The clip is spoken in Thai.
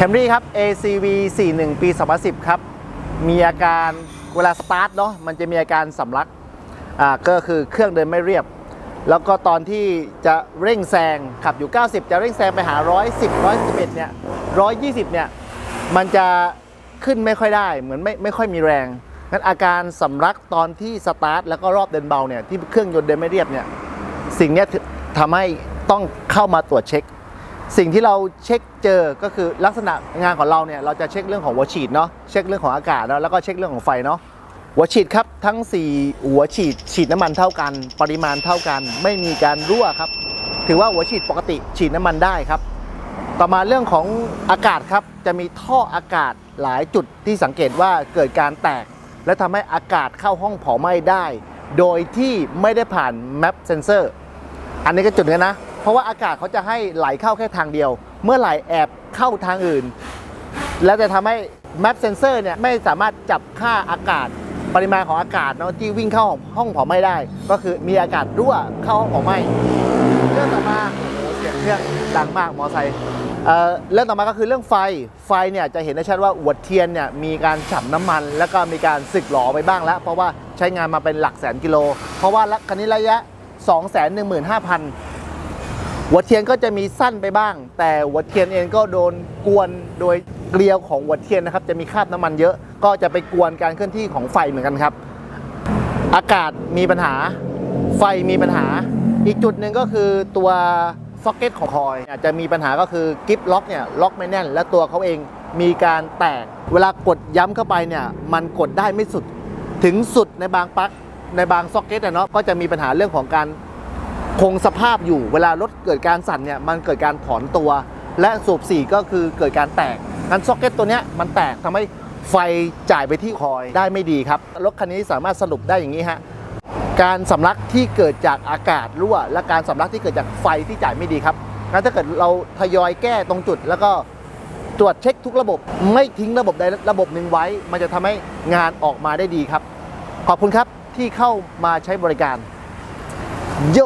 Camry ครับ ACV 41 ปี 2010 ครับ มีอาการเวลาสตาร์ทเนาะมันจะมีอาการสำลักอ่าก็คือเครื่องเดินไม่เรียบ แล้วก็ตอนที่จะเร่งแซงขับอยู่ 90 จะเร่งแซงไปหา 110 111 เนี่ย 120 เนี่ย มันจะขึ้นไม่ค่อยได้เหมือนไม่ไม่ค่อยมีแรงงั้นอาการสำลักตอนที่สตาร์ทแล้วก็รอบเดินเบาเนี่ยที่เครื่องยนต์เดินไม่เรียบเนี่ยสิ่งนี้ทำให้ต้องเข้ามาตรวจเช็ค สิ่งที่เราเช็คเจอก็คือลักษณะงานของเราเนี่ยเราจะเช็คเรื่องของหัวฉีดเนาะเช็คเรื่องของอากาศเนาะแล้วก็เช็คเรื่องของไฟเนาะหัวฉีดครับทั้ง 4 หัวฉีดฉีดน้ำมันเท่ากัน ปริมาณเท่ากัน ไม่มีการรั่วครับ ถือว่าหัวฉีดปกติฉีดน้ำมันได้ครับ ต่อมาเรื่องของอากาศครับจะมีท่ออากาศหลายจุดที่สังเกตว่าเกิดการแตก และทำให้อากาศเข้าห้องเผาไหม้ได้ โดยที่ไม่ได้ผ่าน map sensor อันนี้ก็จุดนึงนะ เพราะว่าอากาศเขาจะให้ไหลเข้าแค่ทางเดียว เมื่อไหลแอบเข้าทางอื่น แล้วจะทำให้ map sensor เนี่ยไม่สามารถจับค่าอากาศปริมาณของอากาศเนาะที่วิ่งเข้าห้องเผาไหม้ได้ ก็คือมีอากาศรั่วเข้าห้องเผาไหม้เรื่องต่อมาเสียงเครื่องดังมากมอไซค์เอ่อเรื่องต่อมาก็คือเรื่องไฟไฟเนี่ยจะเห็นได้ชัดว่าหัวเทียนเนี่ยมีการฉ่ำน้ำมัน แล้วก็มีการสึกหลอไปบ้างแล้ว เพราะว่าใช้งานมาเป็นหลักแสนกิโล เพราะว่าคันนี้ระยะ 215,000 หัวเทียนก็จะมีสั้นไปบ้าง แต่หัวเทียนเองก็โดนกวนโดยเกลียวของหัวเทียนนะครับ จะมีคราบน้ำมันเยอะ ก็จะไปกวนการเคลื่อนที่ของไฟเหมือนกันครับ อากาศมีปัญหา ไฟมีปัญหา อีกจุดหนึ่งก็คือตัวซ็อกเก็ตของคอยจะมีปัญหาก็คือกิฟล็อกเนี่ยล็อกไม่แน่น และตัวเขาเองมีการแตก เวลากดย้ำเข้าไปเนี่ยมันกดได้ไม่สุด ถึงสุดในบางปลั๊กในบางซ็อกเก็ตเนาะก็จะมีปัญหาเรื่องของการ คงสภาพอยู่เวลารถเกิดการสั่นเนี่ยมันเกิดการถอนตัว และสูบสี่ก็คือเกิดการแตกงั้นซ็อกเก็ตตัวเนี้ยมันแตกทำให้ไฟจ่ายไปที่คอยได้ไม่ดีครับ รถคันนี้สามารถสรุปได้อย่างนี้ฮะการสำลักที่เกิดจากอากาศรั่ว และการสำลักที่เกิดจากไฟที่จ่ายไม่ดีครับงั้นถ้าเกิดเราทยอยแก้ตรงจุด แล้วก็ตรวจเช็คทุกระบบ ไม่ทิ้งระบบใดระบบหนึ่งไว้ มันจะทำให้งานออกมาได้ดีครับ ขอบคุณครับที่เข้ามาใช้บริการ โย